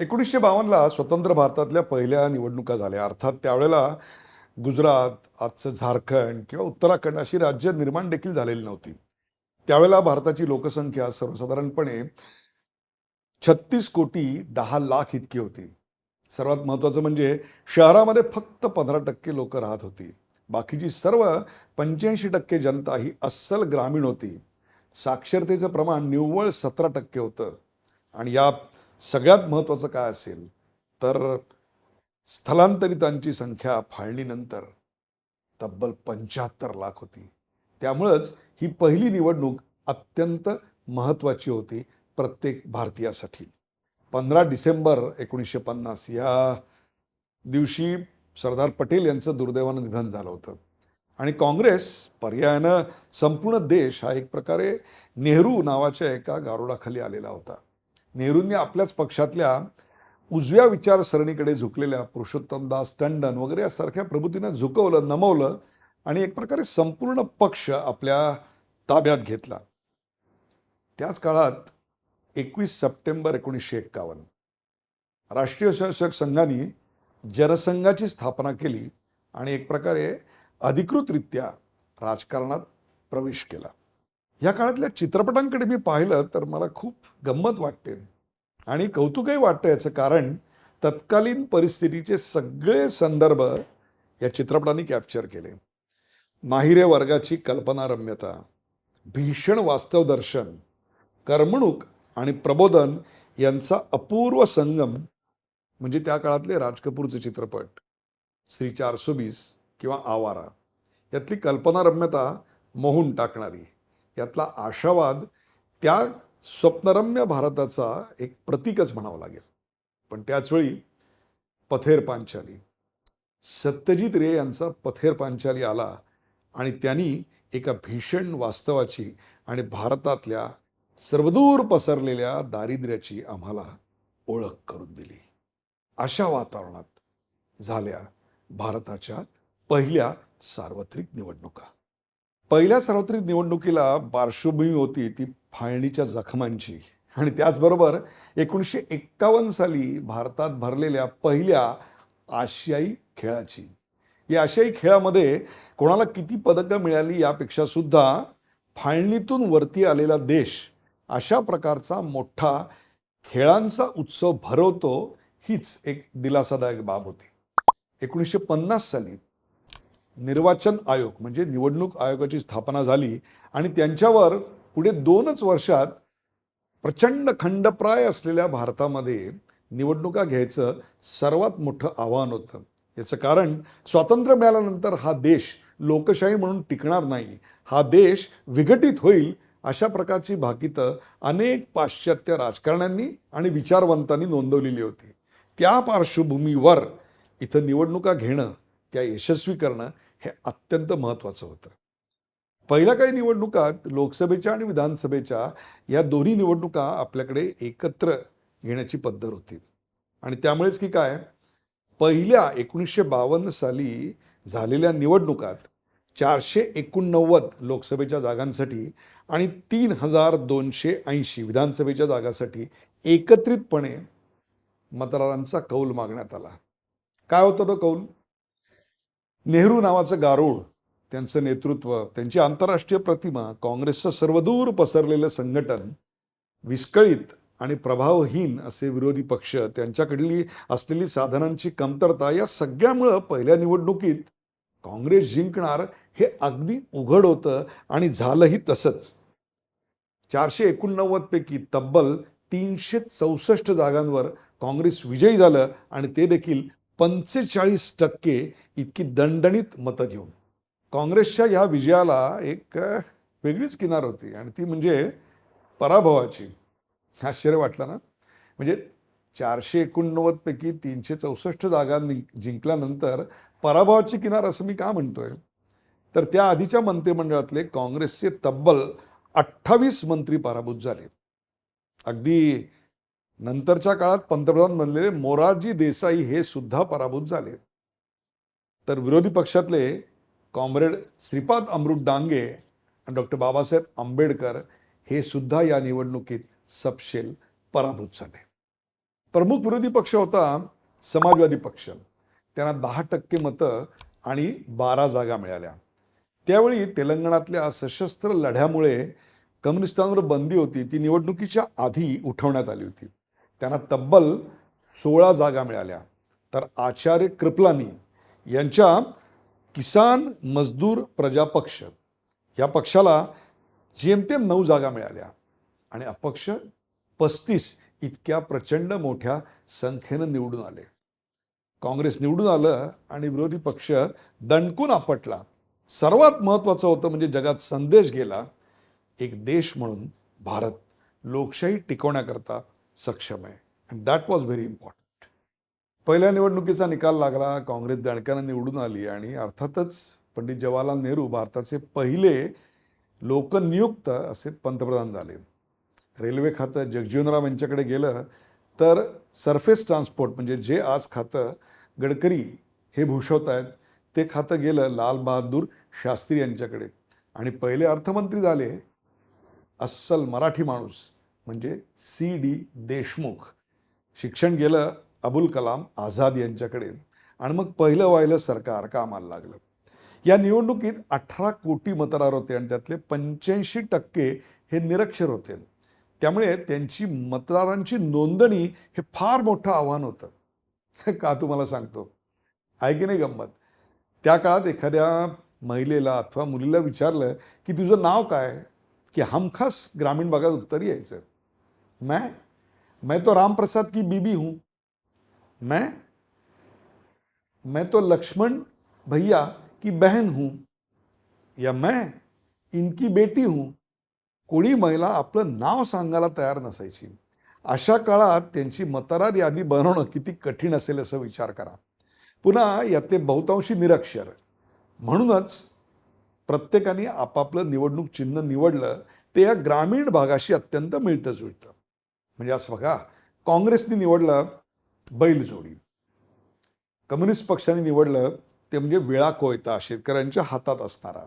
एकोणीसशे बावन्नला स्वतंत्र भारतातल्या पहिल्या निवडणुका झाल्या. अर्थात त्यावेळेला गुजरात आजचं झारखंड किंवा उत्तराखंड अशी राज्य निर्माण देखील झालेली नव्हती. त्यावेळेला भारताची लोकसंख्या सर्वसाधारणपणे छत्तीस कोटी दहा लाख इतकी होती. सर्वात महत्त्वाचं म्हणजे शहरामध्ये फक्त पंधरा टक्के लोक राहत होती. बाकीची सर्व पंच्याऐंशी टक्के जनता ही अस्सल ग्रामीण होती. साक्षरतेचं प्रमाण निव्वळ सतरा टक्के होतं. आणि या सगळ्यात महत्त्वाचं काय असेल तर स्थलांतरितांची संख्या फाळणीनंतर तब्बल पंच्याहत्तर लाख होती. त्यामुळंच ही पहिली निवडणूक अत्यंत महत्त्वाची होती प्रत्येक भारतीयासाठी. पंधरा डिसेंबर एकोणीसशे पन्नास या दिवशी सरदार पटेल यांचं दुर्दैवानं निधन झालं होतं. आणि काँग्रेस पर्यायानं संपूर्ण देश हा एक प्रकारे नेहरू नावाच्या एका गारुडाखाली आलेला होता. नेहरूंनी आपल्याच पक्षातल्या उजव्या विचारसरणीकडे झुकलेल्या पुरुषोत्तमदास टंडन वगैरे यासारख्या प्रभूतीनं झुकवलं नमवलं आणि एक प्रकारे संपूर्ण पक्ष आपल्या ताब्यात घेतला. त्याच काळात एकवीस सप्टेंबर एकोणीसशे एक्कावन्न राष्ट्रीय स्वयंसेवक संघाने जनसंघाची स्थापना केली आणि एक प्रकारे अधिकृतरित्या राजकारणात प्रवेश केला. या काळातल्या चित्रपटांकडे मी पाहिलं तर मला खूप गंमत वाटते. आणि कौतुकही वाटतं याचं कारण तत्कालीन परिस्थितीचे सगळे संदर्भ या चित्रपटांनी कॅप्चर केले. माहिरे वर्गाची कल्पनारम्यता भीषण वास्तवदर्शन करमणूक आणि प्रबोधन यांचा अपूर्व संगम म्हणजे त्या काळातले राज कपूरचे चित्रपट श्री चारशे वीस किंवा आवारा यातली कल्पनारम्यता मोहून टाकणारी. यातला आशावाद त्या स्वप्नरम्य भारताचा एक प्रतीकच म्हणावं लागेल. पण त्याचवेळी पथेर पांचाली सत्यजित रे यांचा पथेर पांचाली आला आणि त्यांनी एका भीषण वास्तवाची आणि भारतातल्या सर्वदूर पसरलेल्या दारिद्र्याची आम्हाला ओळख करून दिली. अशा वातावरणात झाल्या भारताच्या पहिल्या सार्वत्रिक निवडणुका. पहिल्या सार्वत्रिक निवडणुकीला पार्श्वभूमी होती ती फाळणीच्या जखमांची. आणि त्याचबरोबर एकोणीसशे एक्कावन्न साली भारतात भरलेल्या पहिल्या आशियाई खेळाची. या आशियाई खेळामध्ये कोणाला किती पदकं मिळाली यापेक्षा सुद्धा फाळणीतून वरती आलेला देश अशा प्रकारचा मोठा खेळांचा उत्सव भरवतो हीच एक दिलासादायक बाब होती. एकोणीसशे पन्नास साली निर्वाचन आयोग म्हणजे निवडणूक आयोगाची स्थापना झाली आणि त्यांच्यावर पुढे दोनच वर्षात प्रचंड खंडप्राय असलेल्या भारतामध्ये निवडणुका घ्यायचं सर्वात मोठं आव्हान होतं. याचं कारण स्वातंत्र्य मिळाल्यानंतर हा देश लोकशाही म्हणून टिकणार नाही. हा देश विघटित होईल अशा प्रकारची भाकितं अनेक पाश्चात्य राजकारण्यांनी आणि विचारवंतांनी नोंदवलेली होती. त्या पार्श्वभूमीवर इथं निवडणुका घेणं त्या यशस्वी करणं हे अत्यंत महत्त्वाचं होतं. पहिल्या काही निवडणुकात लोकसभेच्या आणि विधानसभेच्या या दोन्ही निवडणुका आपल्याकडे एकत्र घेण्याची पद्धत होती. आणि त्यामुळेच की काय? पहिल्या एकोणीसशे बावन्न साली झालेल्या निवडणुकात चारशे एकोणनव्वद लोकसभेच्या जागांसाठी आणि तीन हजार दोनशे ऐंशी विधानसभेच्या जागांसाठी एकत्रितपणे मतदारांचा कौल मागण्यात आला. काय होता तो कौल? नेहरू नावाचं गारुड त्यांचं नेतृत्व त्यांची आंतरराष्ट्रीय प्रतिमा काँग्रेसचं सर्वदूर पसरलेलं संघटन विस्कळीत आणि प्रभावहीन असे विरोधी पक्ष त्यांच्याकडली असलेली साधनांची कमतरता या सगळ्यामुळं पहिल्या निवडणुकीत काँग्रेस जिंकणार हे अगदी उघड होतं आणि झालंही तसंच. चारशे एकोणनव्वदपैकी तब्बल तीनशे चौसष्ट जागांवर काँग्रेस विजयी झालं आणि ते देखील पंचेचाळीस टक्के इतकी दणदणीत मतं घेऊन. काँग्रेसच्या ह्या विजयाला एक वेगळीच किनार होती. आणि ती म्हणजे पराभवाची. आश्चर्य वाटलं ना? म्हणजे चारशे एकोणनव्वदपैकी तीनशे चौसष्ट जागा जिंकल्यानंतर पराभवाची किनार असं मी का म्हणतोय? तर त्या आधीच्या मंत्रिमंडळातले काँग्रेसचे तब्बल अठ्ठावीस मंत्री पराभूत झाले. अगदी नंतरच्या काळात पंतप्रधान बनलेले मोरारजी देसाई हे सुद्धा पराभूत झाले. तर विरोधी पक्षातले कॉम्रेड श्रीपाद अमृत डांगे आणि डॉक्टर बाबासाहेब आंबेडकर हे सुद्धा या निवडणुकीत सपशेल पराभूत झाले. प्रमुख विरोधी पक्ष होता समाजवादी पक्ष. त्यांना दहा टक्के मतं आणि बारा जागा मिळाल्या. त्यावेळी तेलंगणातल्या सशस्त्र लढ्यामुळे कम्युनिस्टांवर बंदी होती. ती निवडणुकीच्या आधी उठवण्यात आली होती. त्यांना तब्बल सोळा जागा मिळाल्या. तर आचार्य कृपलानी यांच्या किसान मजदूर प्रजा पक्ष या पक्षाला जेमतेम नऊ जागा मिळाल्या. आणि अपक्ष पस्तीस इतक्या प्रचंड मोठ्या संख्येनं निवडून आले. काँग्रेस निवडून आलं आणि विरोधी पक्ष दणकून आपटला. सर्वात महत्त्वाचं होतं म्हणजे जगात संदेश गेला. एक देश म्हणून भारत लोकशाही टिकवण्याकरता सक्षम आहे. And that was very important पहिल्या निवडणुकीचा निकाल लागला काँग्रेस दणक्यानं निवडून आली आणि अर्थातच पंडित जवाहरलाल नेहरू भारताचे पहिले लोकनियुक्त असे पंतप्रधान झाले. रेल्वे खातं जगजीवनराम यांच्याकडे गेलं तर सरफेस ट्रान्सपोर्ट म्हणजे जे आज खातं गडकरी हे भूषवत आहेत ते खातं गेलं लाल बहादूर शास्त्री यांच्याकडे. आणि पहिले अर्थमंत्री झाले अस्सल मराठी माणूस म्हणजे सी डी देशमुख. शिक्षण गेलं अबुल कलाम आझाद यांच्याकडे. आणि मग पहिलं व्हायलं सरकार कामाला लागलं. या निवडणुकीत अठरा कोटी मतदार होते आणि त्यातले पंच्याऐंशी टक्के हे निरक्षर होते. त्यामुळे त्यांची मतदारांची नोंदणी हे फार मोठं आव्हान होतं. का तुम्हाला सांगतो? आहे की नाही गंमत? त्या काळात एखाद्या महिलेला अथवा मुलीला विचारलं की तुझं नाव काय? की हमखास ग्रामीण भागात उत्तर यायचं. मैं? मैं तो रामप्रसाद की बीबी हूँ। मैं? मैं तो लक्ष्मण भैया की बहन हूं। या मैं इनकी बेटी हूँ। कोणी महिला आपलं नाव सांगायला तयार नसायची. अशा काळात त्यांची मतदार यादी बनवणं किती कठीण असेल असं विचार करा. पुन्हा यातले बहुतांशी निरक्षर. म्हणूनच प्रत्येकाने आपापलं निवडणूक चिन्ह निवडलं ते या ग्रामीण भागाशी अत्यंत मिळतं जुळतं. म्हणजे असं बघा काँग्रेसने निवडलं बैलजोडी कम्युनिस्ट पक्षाने निवडलं ते म्हणजे विळा कोयता शेतकऱ्यांच्या हातात असणारा.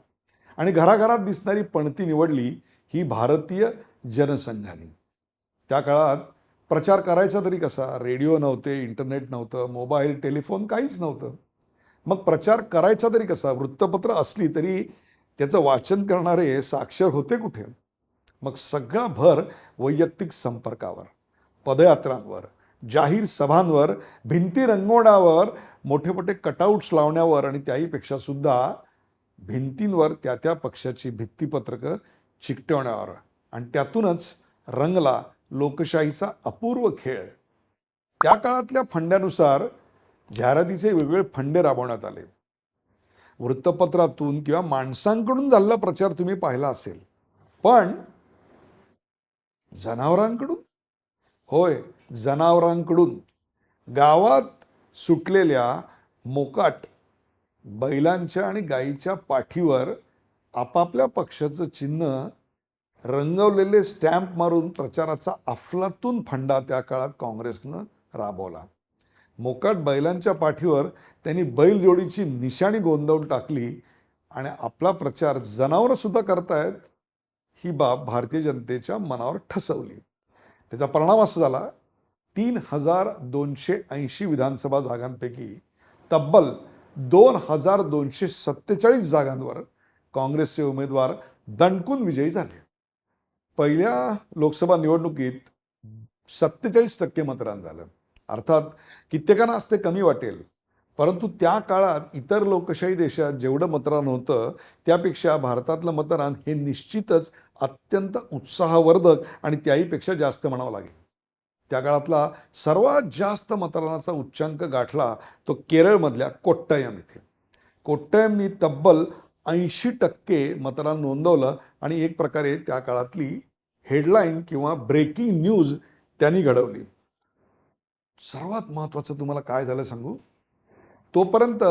आणि घराघरात दिसणारी पणती निवडली ही भारतीय जनसंघाने. त्या काळात प्रचार करायचा तरी कसा? रेडिओ नव्हते इंटरनेट नव्हतं मोबाईल टेलिफोन काहीच नव्हतं. मग प्रचार करायचा तरी कसा? वृत्तपत्र असली तरी त्याचं वाचन करणारे साक्षर होते कुठे? मग सगळा भर वैयक्तिक संपर्कावर पदयात्रांवर जाहीर सभांवर भिंती रंगवण्यावर मोठे मोठे कटआउट्स लावण्यावर आणि त्याहीपेक्षा सुद्धा भिंतींवर त्या त्या पक्षाची भित्तीपत्रकं चिकटवण्यावर. आणि त्यातूनच रंगला लोकशाहीचा अपूर्व खेळ. त्या काळातल्या फंड्यानुसार जाहिरातीचे वेगवेगळे फंडे राबवण्यात आले. वृत्तपत्रातून किंवा माणसांकडून झालेला प्रचार तुम्ही पाहिला असेल. पण जनावरांकडून? होय जनावरांकडून. गावात सुटलेल्या मोकाट बैलांच्या आणि गाईच्या पाठीवर आपापल्या पक्षाचं चिन्ह रंगवलेले स्टॅम्प मारून प्रचाराचा अफलातून फंडा त्या काळात काँग्रेसनं राबवला. मोकाट बैलांच्या पाठीवर त्यांनी बैलजोडीची निशाणी गोंधळून टाकली आणि आपला प्रचार जनावरं सुद्धा करतायत. ही बाब भारतीय जनतेच्या मनावर ठसवली. त्याचा परिणाम असा झाला तीन हजार दोनशे ऐंशी विधानसभा जागांपैकी तब्बल दोन हजार दोनशे सत्तेचाळीस जागांवर काँग्रेसचे उमेदवार दणकून विजयी झाले. पहिल्या लोकसभा निवडणुकीत सत्तेचाळीस टक्के मतदान झालं. अर्थात कित्येकांना आज ते कमी वाटेल. परंतु त्या काळात इतर लोकशाही देशात जेवढं मतदान होतं त्यापेक्षा भारतातलं मतदान हे निश्चितच अत्यंत उत्साहवर्धक आणि त्याहीपेक्षा जास्त म्हणावं लागेल. त्या काळातला सर्वात जास्त मतदानाचा उच्चांक गाठला तो केरळमधल्या कोट्टयम इथे. कोट्टयमनी तब्बल ऐंशी टक्के मतदान नोंदवलं आणि एक प्रकारे त्या काळातली हेडलाईन किंवा ब्रेकिंग न्यूज त्यांनी घडवली. सर्वात महत्त्वाचं तुम्हाला काय झालं सांगू? तोपर्यंत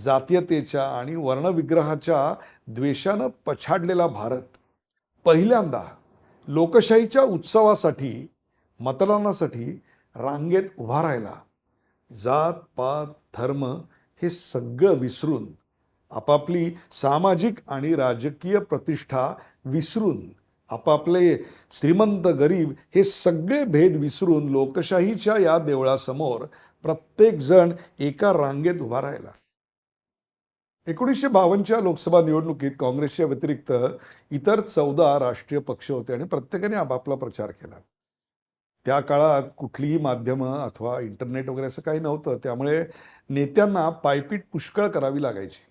जातीयतेच्या आणि वर्णविग्रहाच्या द्वेषानं पछाडलेला भारत पहिल्यांदा लोकशाहीच्या उत्सवासाठी मतदानासाठी रांगेत उभा राहिला. जात पात धर्म हे सगळं विसरून आपापली सामाजिक आणि राजकीय प्रतिष्ठा विसरून आपापले श्रीमंत गरीब हे सगळे भेद विसरून लोकशाहीच्या या देवळासमोर प्रत्येकजण एका रांगेत उभा राहिला. एकोणीसशे बावन्नच्या लोकसभा निवडणुकीत काँग्रेसच्या व्यतिरिक्त इतर चौदा राष्ट्रीय पक्ष होते आणि प्रत्येकाने आपापला प्रचार केला. त्या काळात कुठलीही माध्यमं अथवा इंटरनेट वगैरे असं काही नव्हतं. त्यामुळे नेत्यांना पायपीट पुष्कळ करावी लागायची.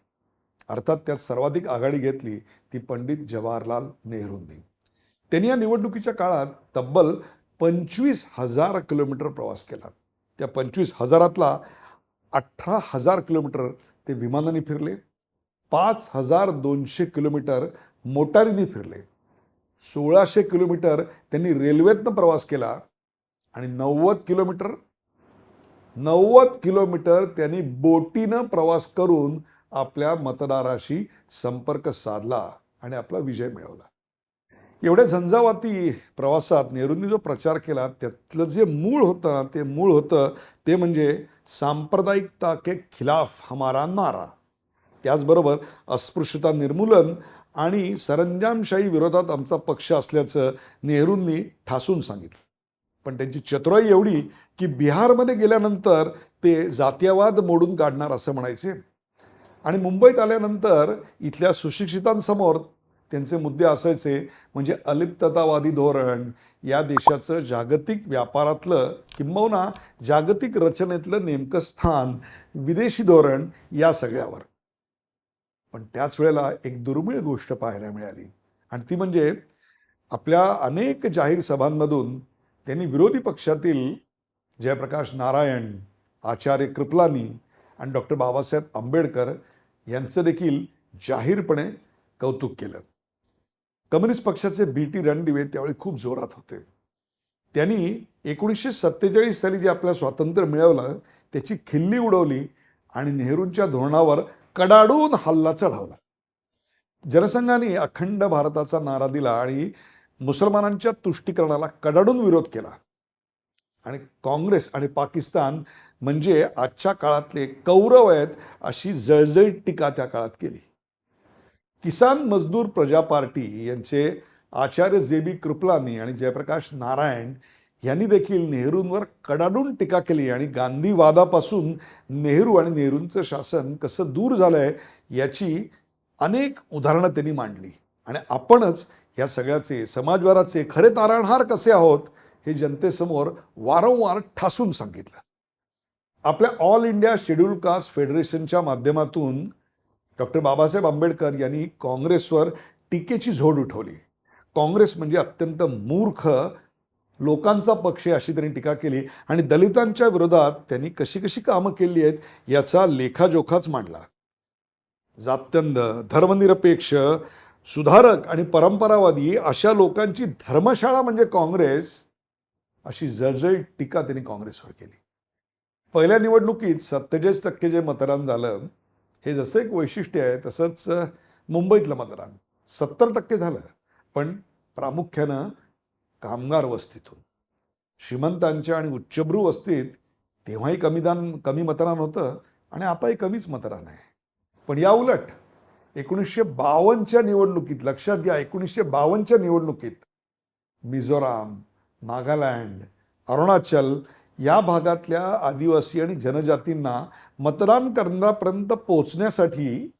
अर्थात त्यात सर्वाधिक आघाडी घेतली ती पंडित जवाहरलाल नेहरूंनी. त्यांनी या निवडणुकीच्या काळात तब्बल पंचवीस हजार किलोमीटर प्रवास केला. त्या पंचवीस हजारातला अठरा हजार किलोमीटर ते विमानाने फिरले. पाच हजार दोनशे किलोमीटर मोटारीने फिरले. सोळाशे किलोमीटर त्यांनी रेल्वेतनं प्रवास केला आणि नव्वद किलोमीटर नव्वद किलोमीटर त्यांनी बोटीनं प्रवास करून आपल्या मतदाराशी संपर्क साधला आणि आपला विजय मिळवला. एवढ्या झंझावाती प्रवासात नेहरूंनी जो प्रचार केला त्यातलं जे मूळ होतं ना ते मूळ होतं ते म्हणजे सांप्रदायिकता के खिलाफ हमारा नारा. त्याचबरोबर अस्पृश्यता निर्मूलन आणि सरंजामशाही विरोधात आमचा पक्ष असल्याचं नेहरूंनी ठासून सांगितलं. पण त्यांची चतुराई एवढी की बिहारमध्ये गेल्यानंतर ते जातीयवाद मोडून काढणार असं म्हणायचे. आणि मुंबईत आल्यानंतर इथल्या सुशिक्षितांसमोर त्यांचे मुद्दे असायचे म्हणजे अलिप्ततावादी धोरण या देशाचं जागतिक व्यापारातलं किंबहुना जागतिक रचनेतलं नेमकं स्थान विदेशी धोरण या सगळ्यावर. पण त्याच वेळेला एक दुर्मिळ गोष्ट पाहायला मिळाली. आणि ती म्हणजे आपल्या अनेक जाहीर सभांमधून त्यांनी विरोधी पक्षातील जयप्रकाश नारायण आचार्य कृपलानी आणि डॉक्टर बाबासाहेब आंबेडकर यांचं देखील जाहीरपणे कौतुक केलं. कम्युनिस्ट पक्षाचे बी टी रणदिवे त्यावेळी खूप जोरात होते. त्यांनी एकोणीसशे सत्तेचाळीस साली जे आपलं स्वातंत्र्य मिळवलं त्याची खिल्ली उडवली आणि नेहरूंच्या धोरणावर कडाडून हल्ला चढवला. जनसंघाने अखंड भारताचा नारा दिला आणि मुसलमानांच्या तुष्टीकरणाला कडाडून विरोध केला. आणि काँग्रेस आणि पाकिस्तान म्हणजे आजच्या काळातले कौरव आहेत अशी जळजळीत टीका त्या काळात केली. किसान मजदूर प्रजा पार्टी यांचे आचार्य जे बी कृपलानी आणि जयप्रकाश नारायण यांनी देखील नेहरूंवर कडाडून टीका केली आणि गांधीवादापासून नेहरू आणि नेहरूंचं शासन कसं दूर झालंय याची अनेक उदाहरणं त्यांनी मांडली. आणि आपणच या सगळ्याचे समाजवादाचे खरे तारणहार कसे आहोत हे जनतेसमोर वारंवार ठासून सांगितलं. आपल्या ऑल इंडिया शेड्यूल कास्ट फेडरेशनच्या माध्यमातून डॉक्टर बाबासाहेब आंबेडकर यांनी काँग्रेसवर टीकेची झोड उठवली. काँग्रेस म्हणजे अत्यंत मूर्ख लोकांचा पक्ष आहे अशी त्यांनी टीका केली आणि दलितांच्या विरोधात त्यांनी कशी कशी कामं केली आहेत याचा लेखाजोखाच मांडला. जात्यंध धर्मनिरपेक्ष सुधारक आणि परंपरावादी अशा लोकांची धर्मशाळा म्हणजे काँग्रेस अशी जळजळीत टीका त्यांनी काँग्रेसवर केली. पहिल्या निवडणुकीत सत्तेचाळीस टक्के जे मतदान झालं हे जसं एक वैशिष्ट्य आहे तसंच मुंबईतलं मतदान. सत्तर टक्के झालं पण प्रामुख्यानं कामगार वस्तीतून. श्रीमंतांच्या आणि उच्चभ्रू वस्तीत तेव्हाही कमी दान कमी मतदान होतं आणि आताही कमीच मतदान आहे. पण या उलट एकोणीसशे बावन्नच्या निवडणुकीत लक्षात घ्या एकोणीसशे बावन्नच्या निवडणुकीत मिझोराम नागालँड अरुणाचल या भागातल्या आदिवासी आणि जनजातींना मतदान करण्यापर्यंत पोहोचण्यासाठी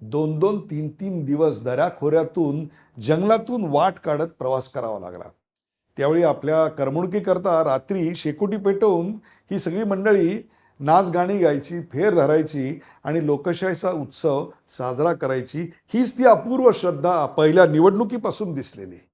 दोन दोन तीन तीन दिवस दऱ्याखोऱ्यातून जंगलातून वाट काढत प्रवास करावा लागला. त्यावेळी आपल्या करमणुकीकरता रात्री शेकोटी पेटवून ही सगळी मंडळी नाच गाणी गायची फेर धरायची आणि लोकशाहीचा उत्सव साजरा करायची हीच ती अपूर्व श्रद्धा पहिल्या निवडणुकीपासून दिसलेली.